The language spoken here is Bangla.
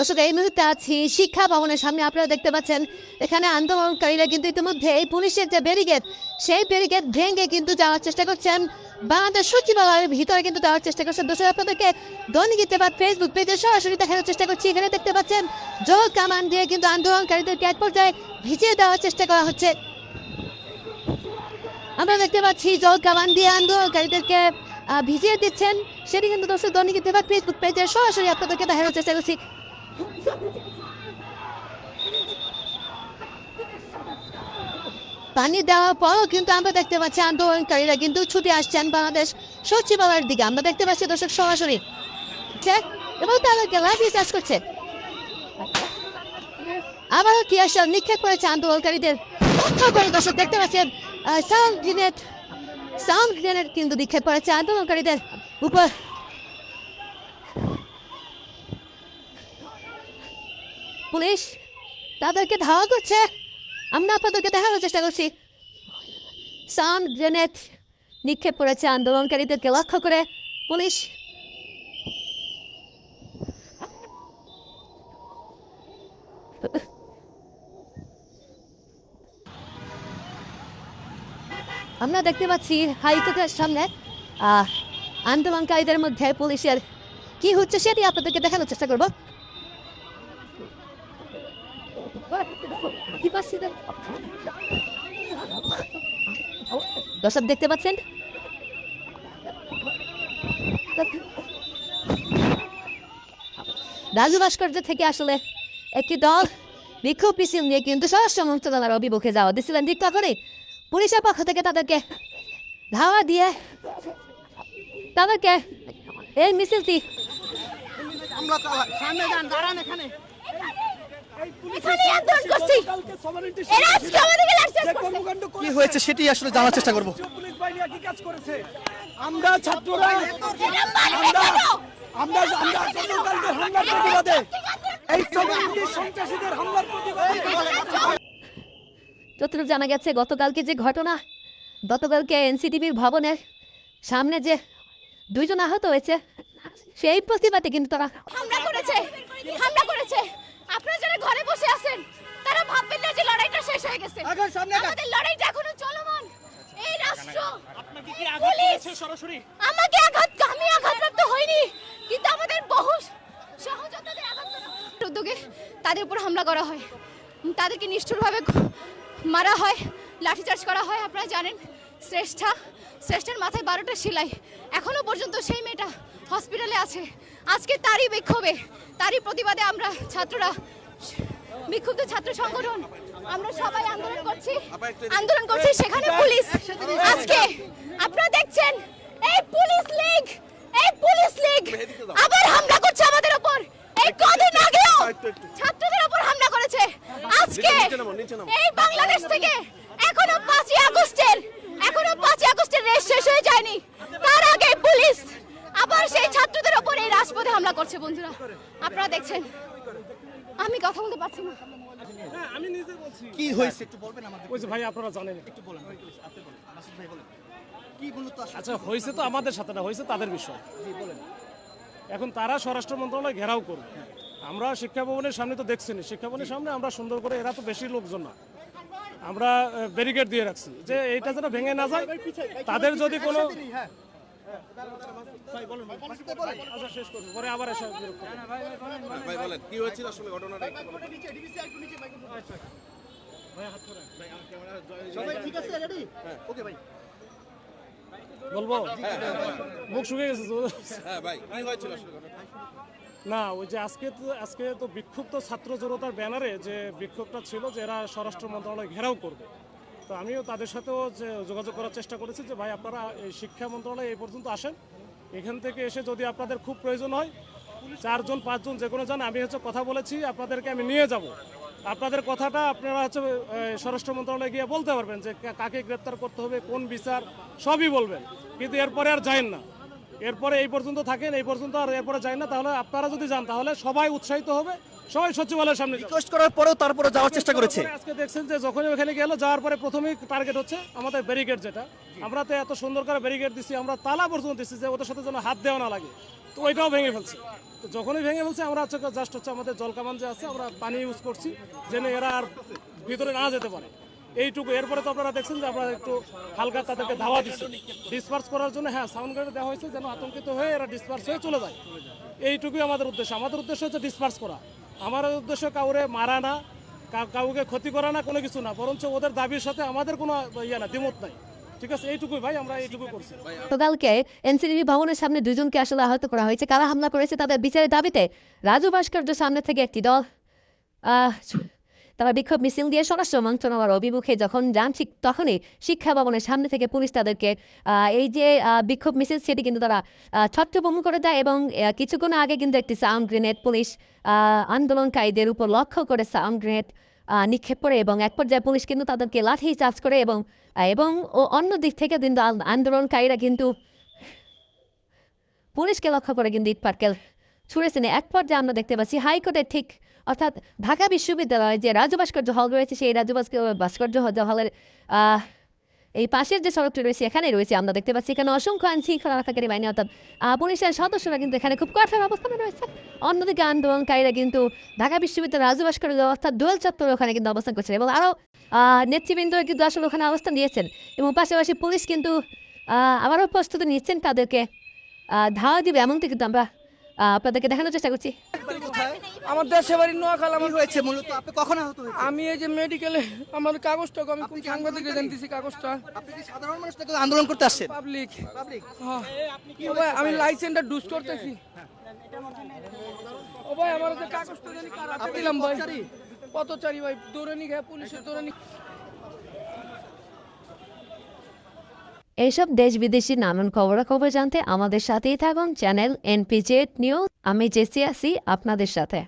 দর্শক, এই মুহূর্তে আছি শিক্ষা ভবনের সামনে। আপনারা দেখতে পাচ্ছেন, এখানে আন্দোলনকারীরা কিন্তু ইতিমধ্যে এই পুলিশের যে ব্যারিকেড, সেই ব্যারিকেড ভেঙে কিন্তু যাওয়ার চেষ্টা করছেন। বাংলাদেশ সচিবালয়ের ভিতরে কিন্তু যাওয়ার চেষ্টা করছেন। দর্শক, আপনাদেরকে দৈনিক ইত্তেফাক ফেসবুক পেজে সরাসরি দেখানোর চেষ্টা করছি। এখানে দেখতে পাচ্ছেন জল কামান দিয়ে কিন্তু আন্দোলনকারীদেরকে এক পর্যায়ে ভিজিয়ে দেওয়ার চেষ্টা করা হচ্ছে। আমরা দেখতে পাচ্ছি জল কামান দিয়ে আন্দোলনকারীদেরকে ভিজিয়ে দিচ্ছেন। সেটি কিন্তু দর্শক, দৈনিক ইত্তেফাক ফেসবুক পেজে সরাসরি আপনাদেরকে দেখানোর চেষ্টা করছি। পানি দেওয়ার পরও কিন্তু আমরা দেখতে পাচ্ছি আন্দোলনকারীরা কিন্তু ছুটে আসছেন বাংলাদেশ সচিবালয়ের দিকে। আমরা দেখতে পাচ্ছি দর্শক সরাসরি এবং চাষ করছে। আবারও কি আসল নিক্ষেপ করেছে আন্দোলনকারীদের? করে দর্শক দেখতে পাচ্ছেন সাউন্ড গ্রেনেড সাউন্ড গ্রেনেড কিন্তু নিক্ষেপ করেছে আন্দোলনকারীদের। উপর পুলিশ, তাদেরকে ধাওয়া করছে। আমরা আপনাদেরকে দেখানোর চেষ্টা করছি। সাউন্ড গ্রেনেড নিক্ষেপ করেছে আন্দোলনকারীদেরকে, লক্ষ্য করে পুলিশ। আমরা দেখতে পাচ্ছি হাইকোর্টের সামনে আন্দোলনকারীদের মধ্যে পুলিশের কি হচ্ছে সেটি আপনাদেরকে দেখানোর চেষ্টা করব। দর্শক দেখতে পাচ্ছেন? রাজু ভাস্কর্য থেকে আসলে একটি দল বিক্ষোভ মিছিল নিয়ে কিন্তু স্বরাষ্ট্র মন্ত্রণালয়ের অভিমুখে যাওয়া দিচ্ছিলেন ঠিক করে পুলিশের পক্ষ থেকে তাদেরকে ধাওয়া দিয়ে তাদেরকে এই মিছিলটি আমরা সামনে যান, দাঁড়ান এখানে এখানে আন্দোলন করছি এরা আজকে আমাদেরকে লাঠিচার্জ করছে কি হয়েছে সেটি আসলে জানার চেষ্টা করব। পুলিশ বাহিনী একই কাজ করেছে? আমরা ছাত্ররা এরা আমরা আমরা আমরা গতকালকে হামলার প্রতিবাদে এই সমিতি সন্ত্রাসীদের হামলার প্রতিবাদে যতটুকু জানা গেছে গতকালকে যে ঘটনা গতকালকে এনসিটিভির ভবনের সামনে যে দুইজন আহত হয়েছে সেই প্রতিবাদে কিন্তু তারা হামলা করেছে হামলা করেছে। আপনারা যারা ঘরে বসে আছেন তারা ভাববেন না যে লড়াইটা শেষ হয়ে গেছে। আমাদের লড়াইটা এখনও চলমান। এই রাষ্ট্র আপনাকে কি আঘাত করেছে সরাসরি? আমাকে আঘাত আমি আঘাতপ্রাপ্ত হইনি কিন্তু আমাদের বহু সহযোদ্ধাদের আঘাত করা। উদ্যোগে তাদের উপর হামলা করা হয়। তাদেরকে নিষ্ঠুরভাবে মারা হয় লাঠিচার্জ করা হয় আপনারা জানেন। শ্রেষ্ঠা শ্রেষ্ঠের মাথায় বারোটা সেলাই। এখনও পর্যন্ত সেই মেয়েটা হসপিটালে আছে। আজকে তারই বিক্ষোভে তারই প্রতিবাদে আমরা ছাত্ররা বিক্ষুব্ধ ছাত্র সংগঠন আমরা সবাই আন্দোলন করছি। আন্দোলন করছি সেখানে পুলিশ। আজকে আপনারা দেখছেন এই পুলিশ লীগ এই পুলিশ লীগ আবার হামলা করছে আমাদের উপর এই কদিন আগেও ছাত্রদের উপর হামলা করেছে। আজকে এই বাংলাদেশ থেকে এখনও পাঁচই আগস্টের এখনও পাঁচই আগস্টের রেস শেষ হয়ে যায়নি। তার আগে পুলিশ। আবার সেই ছাত্রদের উপর এই রাজপথে হামলা করছে বন্ধুরা। আপনারা দেখছেন। আমি কথা বলতে পারছি না। আমি নিজে বলছি। কি হয়েছে? একটু বলবেন আমাদের ওই যে ভাই আপনারা জানেন। একটু বলেন ভাই আপনি বলেন। মাসুদ ভাই বলেন। কি মূলত আচ্ছা হয়েছে তো আমাদের সাথে না হয়েছে তাদের বিষয়। এখন তারা স্বরাষ্ট্র মন্ত্রণালয় ঘেরাও করবে আমরা শিক্ষা ভবনের সামনে তো দেখছিনি শিক্ষা ভবনের সামনে আমরা সুন্দর করে এরা তো বেশি লোকজন না। আমরা ব্যারিকেড দিয়ে রাখছি। যে এইটা যেন ভেঙে না যায় তাদের যদি কোনো আচ্ছা শেষ করব পরে আবার এসে বিরক্ত করব। ভাই বলেন কি হয়েছিল ঘটনাটা? একটু বলেন। সবাই ঠিক আছে রেডি? ওকে ভাই। বলব? মুখ শুকিয়ে গেছে হ্যাঁ ভাই কি হয়েছিল না, ওই যে আজকে তো আজকে তো বিক্ষুব্ধ ছাত্র জনতার ব্যানারে যে বিক্ষোভটা ছিল যে এরা স্বরাষ্ট্র মন্ত্রণালয় ঘেরাও করবে। তো আমিও তাদের সাথেও যে যোগাযোগ করার চেষ্টা করেছি যে, ভাই, আপনারা এই শিক্ষা মন্ত্রণালয় এই পর্যন্ত আসেন। এখান থেকে এসে যদি আপনাদের খুব প্রয়োজন হয়, চারজন, পাঁচজন, যে কোনো জন, আমি হচ্ছে কথা বলেছি, আপনাদেরকে আমি নিয়ে যাব। আপনাদের কথাটা আপনারা হচ্ছে স্বরাষ্ট্র মন্ত্রণালয়ে গিয়ে বলতে পারবেন যে কাকে গ্রেপ্তার করতে হবে, কোন বিচার, সবই বলবেন। কিন্তু এরপরে আর যায়েন না। এরপরে এই পর্যন্ত থাকেন এই পর্যন্ত আর এরপরে যায় না তাহলে আপনারা যদি যান তাহলে সবাই উৎসাহিত হবে সবাই সচিবালয়ের সামনে রিকোয়েস্ট করার পরেও তারপরে যাওয়ার চেষ্টা করেছে। আজকে দেখছেন যে যখনই ওখানে গেল যাওয়ার পরে প্রথমেই টার্গেট হচ্ছে আমাদের ব্যারিকেড যেটা। আমরা তো এত সুন্দর করে ব্যারিকেড দিছি আমরা তালা পর্যন্ত দিচ্ছি যে ওদের সাথে যেন হাত দেওয়া না লাগে। তো ওইটাও ভেঙে ফেলছে। তো যখনই ভেঙে ফেলছে আমরা হচ্ছে জাস্ট হচ্ছে আমাদের জলকামান যে আছে আমরা পানি ইউজ করছি যেন এরা আর ভিতরে না যেতে পারে। এইটুকু। এরপরে তো আপনারা দেখছেন যে আমরা একটু হালকা তাদেরকে ধাওয়া দিচ্ছি। ডিসপার্স করার জন্য হ্যাঁ সাউন্ড গাড়ি দেওয়া হয়েছে যেন আতঙ্কিত হয়ে এরা ডিসপার্স হয়ে চলে যায়। এইটুকুই আমাদের উদ্দেশ্য। আমাদের উদ্দেশ্য হচ্ছে ডিসপার্স করা। আমার উদ্দেশ্য কাউরে মারা না কাউকে ক্ষতি করা না কোনো কিছু না। বরঞ্চ ওদের দাবির সাথে আমাদের কোনো ইয়ে না দ্বিমত নাই। ঠিক আছে? এইটুকুই ভাই আমরা এইটুকুই করছি। সামনে করা হয়েছে। কারা হামলা করেছে তাদের বিচারের দাবিতে রাজু ভাস্কর্য সামনে থেকে একটি দল আহ, তারা বিক্ষোভ মিছিল দিয়ে স্বরাষ্ট্র মন্ত্রণালয়ের অভিমুখে যখন যান ঠিক তখনই শিক্ষা ভবনের সামনে থেকে পুলিশ তাদেরকে এই যে বিক্ষোভ মিছিল সেটি কিন্তু তারা আহ, ছত্রভঙ্গ করে দেয় এবং কিছুক্ষণ আগে কিন্তু একটি সাউন্ড গ্রেনেড পুলিশ আন্দোলনকারীদের উপর লক্ষ্য করে সাউন্ড গ্রেনেড নিক্ষেপ করে এবং এক পর্যায়ে পুলিশ কিন্তু তাদেরকে লাঠি চার্জ করে এবং এবং অন্য দিক থেকে কিন্তু আন্দোলনকারীরা কিন্তু পুলিশকে লক্ষ্য করে কিন্তু ইট পার্কেল ছুড়েছেন। এক পর্যায়ে আমরা দেখতে পাচ্ছি হাইকোর্টের ঠিক অর্থাৎ ঢাকা বিশ্ববিদ্যালয়ে যে রাজু ভাস্কর্য হল রয়েছে, সেই রাজু ভাস্কর- ভাস্কর্য হলের এই পাশের যে সড়কটি রয়েছে, এখানে রয়েছে, আমরা দেখতে পাচ্ছি। এখানে অসংখ্য আইন শৃঙ্খলা রক্ষাকারী বাহিনী, অর্থাৎ পুলিশের সদস্যরা কিন্তু এখানে খুব কঠোর অবস্থানে রয়েছে। অন্যদিকে আন্দোলনকারীরা কিন্তু ঢাকা বিশ্ববিদ্যালয়ের রাজু ভাস্কর্য অর্থাৎ দোয়েল চত্বর ওখানে কিন্তু অবস্থান করছেন এবং আরও নেতৃবৃন্দ কিন্তু আসলে ওখানে অবস্থান নিয়েছেন। এবং পাশাপাশি পুলিশ কিন্তু আবারও প্রস্তুতি নিচ্ছেন তাদেরকে ধাওয়া দিবে, এমনটি কিন্তু আমরা আপনাদেরকে দেখানোর চেষ্টা করছি। আমার দেশে বাড়ি নোয়াখাল আমার হয়েছে মূলত আপনি কখন আহত হয়েছে আমি এই যে মেডিকেলে আমার কাগজটা আমি কোন সাংবাদিককে জানতেছি কাগজটা? আপনি কি সাধারণ মানুষ নাকি আন্দোলন করতে আসছেন? পাবলিক পাবলিক ও ভাই আমি লাইসেন্সটা ডুজ করতেছি। ও ভাই আমার যে কাগজটা জানি কার হাতে দিলাম ভাই। পথচারী? ভাই দৌড়ানি খায় পুলিশের দৌড়ানি এইসব দেশ বিদেশি নানান খবরাখবর জানতে আমাদের সাথেই থাকুন। চ্যানেল এনপিজেড নিউজ, আমি জেসি আপনাদের সাথে।